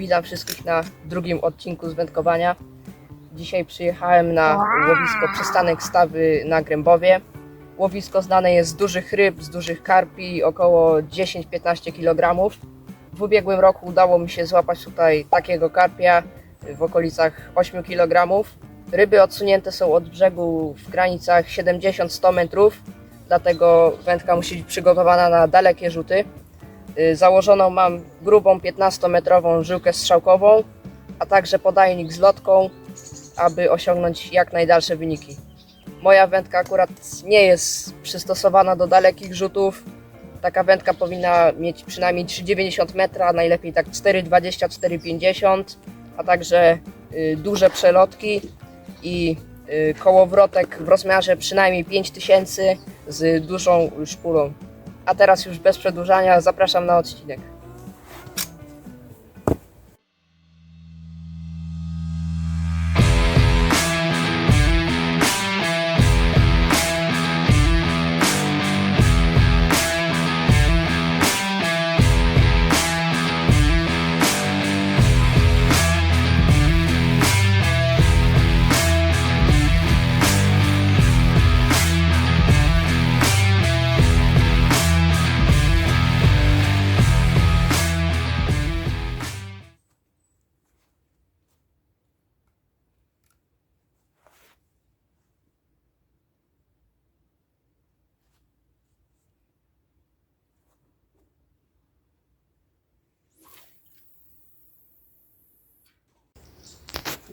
Witam wszystkich na drugim odcinku z wędkowania. Dzisiaj przyjechałem na łowisko przystanek Stawy na Grębowie. Łowisko znane jest z dużych ryb, z dużych karpi, około 10-15 kg. W ubiegłym roku udało mi się złapać tutaj takiego karpia w okolicach 8 kg. Ryby odsunięte są od brzegu w granicach 70-100 metrów, dlatego wędka musi być przygotowana na dalekie rzuty. Y, Założoną mam grubą 15-metrową żyłkę strzałkową, a także podajnik z lotką, aby osiągnąć jak najdalsze wyniki. Moja wędka akurat nie jest przystosowana do dalekich rzutów. Taka wędka powinna mieć przynajmniej 3,90 metra, najlepiej tak 4,20-4,50, a także y, duże przelotki i y, kołowrotek w rozmiarze przynajmniej 5000 z dużą szpulą. A teraz już bez przedłużania zapraszam na odcinek.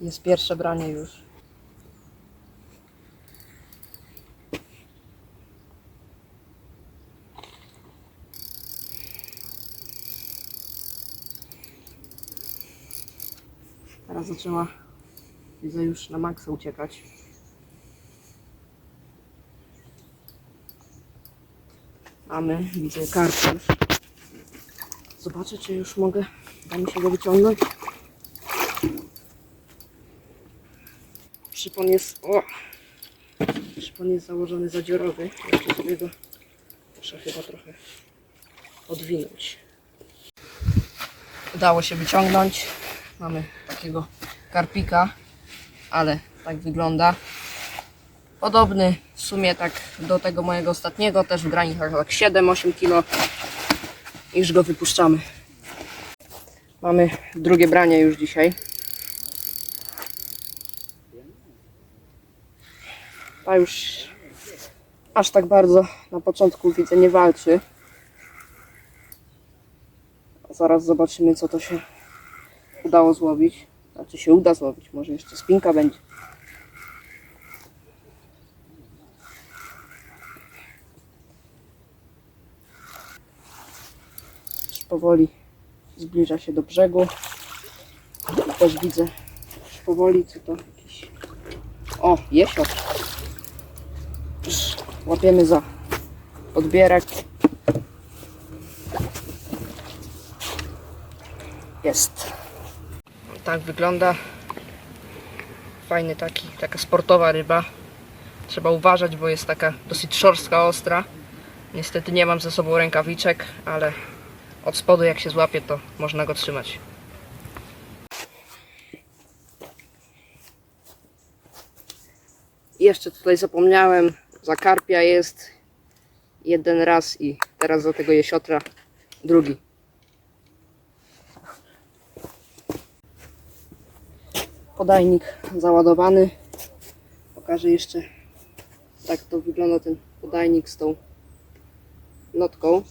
Jest pierwsze branie już. Teraz zaczęła, widzę już na maksa uciekać. Mamy, widzę kartę już. Zobaczę, czy już mogę, da mi się go wyciągnąć. Szypon jest. O! Szypon jest założony zadziorowy. Jeszcze sobie go muszę chyba trochę odwinąć. Udało się wyciągnąć. Mamy takiego karpika, ale tak wygląda. Podobny w sumie tak do tego mojego ostatniego, też w granicach tak 7-8 kg. Już go wypuszczamy. Mamy drugie branie już dzisiaj. A już aż tak bardzo na początku widzę nie walczy. Zaraz zobaczymy co to się udało złowić. Znaczy się uda złowić, może jeszcze spinka będzie. Już powoli zbliża się do brzegu. I też widzę już powoli co to jakiś... O, jesiot. Łapiemy za odbierak. Jest. Tak wygląda. Fajny taki, taka sportowa ryba. Trzeba uważać, bo jest taka dosyć szorstka, ostra. Niestety nie mam ze sobą rękawiczek, ale od spodu jak się złapie, to można go trzymać. Jeszcze tutaj zapomniałem, za karpia jest jeden raz i teraz za tego jesiotra drugi. Podajnik załadowany. Pokażę jeszcze tak to wygląda ten podajnik z tą lotką.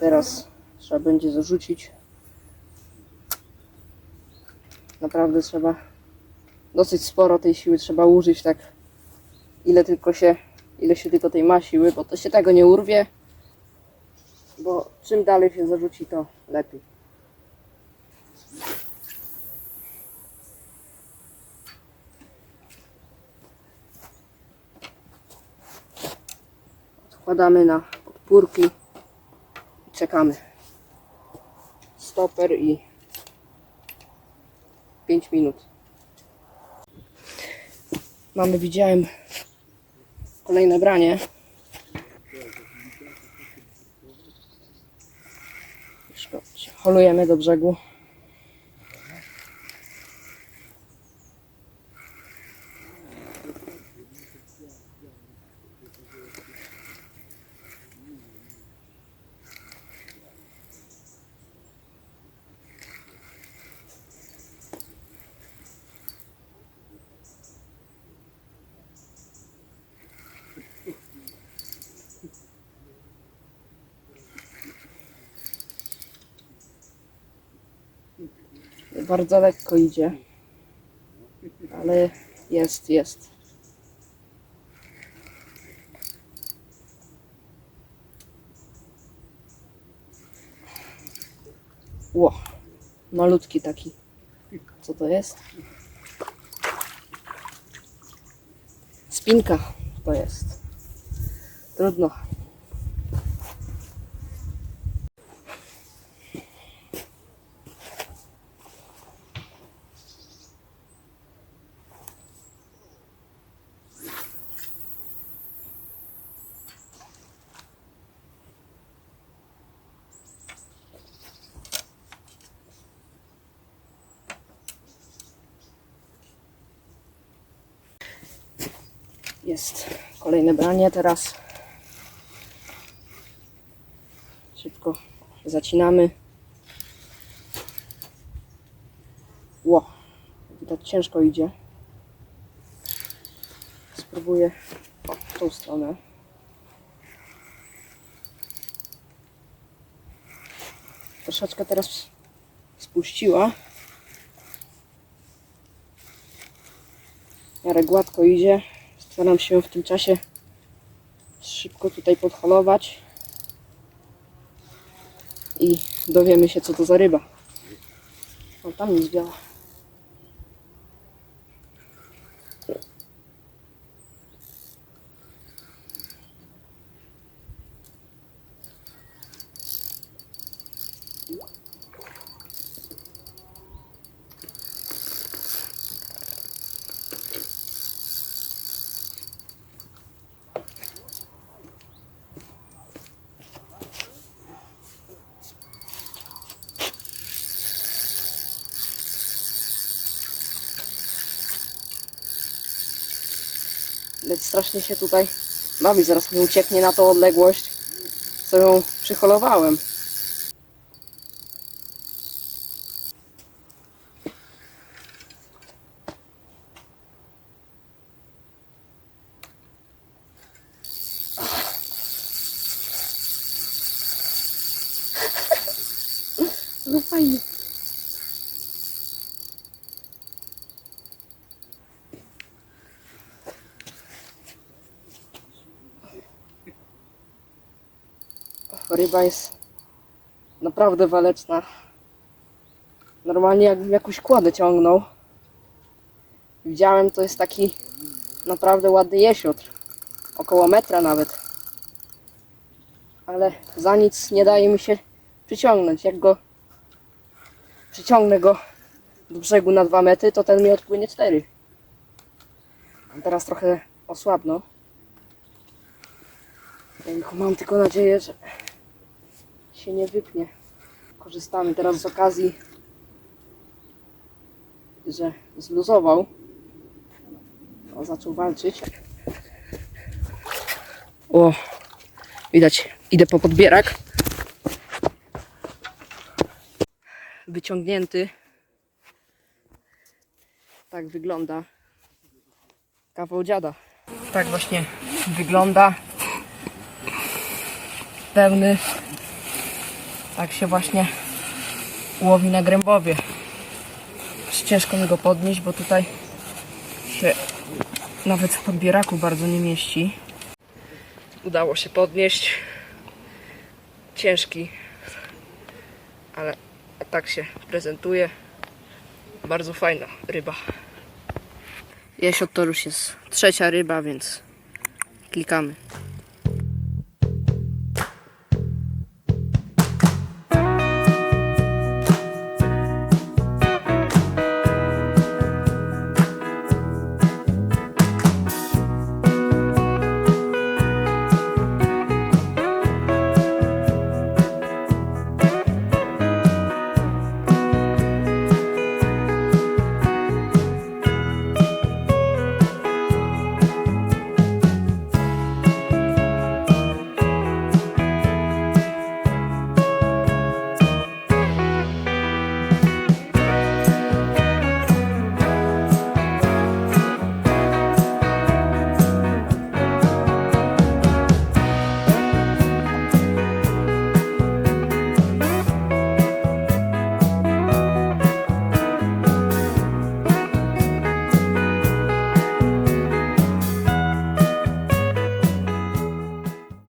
Teraz trzeba będzie zarzucić. Naprawdę trzeba dosyć sporo tej siły trzeba użyć, tak ile tylko się, ile się tylko tej ma siły, bo to się tego nie urwie, bo czym dalej się zarzuci, to lepiej. Odkładamy na podpórki i czekamy. Stoper i 5 minut. Mamy, widziałem kolejne branie. Holujemy do brzegu. Bardzo lekko idzie. Ale jest, jest. Ło, malutki taki. Co to jest? Spinka to jest. Trudno. Jest kolejne branie teraz. Szybko zacinamy. Ło, widać ciężko idzie. Spróbuję o, w tą stronę. Troszeczkę teraz spuściła. Miarę gładko idzie. Staram się w tym czasie szybko tutaj podholować i dowiemy się co to za ryba. O, tam jest biała. Lecz strasznie się tutaj bawi, zaraz mi ucieknie na tą odległość, co ją przyholowałem. No fajnie. Ryba jest naprawdę waleczna. Normalnie jakbym jakąś kładę ciągnął. Widziałem, to jest taki naprawdę ładny jesiotr. Około metra nawet. Ale za nic nie daje mi się przyciągnąć. Jak go przyciągnę go do brzegu na 2 metry, to ten mi odpłynie 4. Teraz trochę osłabno. Mam tylko nadzieję, że się nie wypnie. Korzystamy teraz z okazji, że zluzował. O, zaczął walczyć. O, widać, idę po podbierak. Wyciągnięty. Tak wygląda kawał dziada. Tak właśnie wygląda. Pełny tak się właśnie łowi na grębowie. Ciężko mi go podnieść, bo tutaj się nawet w podbieraku bardzo nie mieści. Udało się podnieść. Ciężki, ale tak się prezentuje. Bardzo fajna ryba. To już jest trzecia ryba, więc klikamy.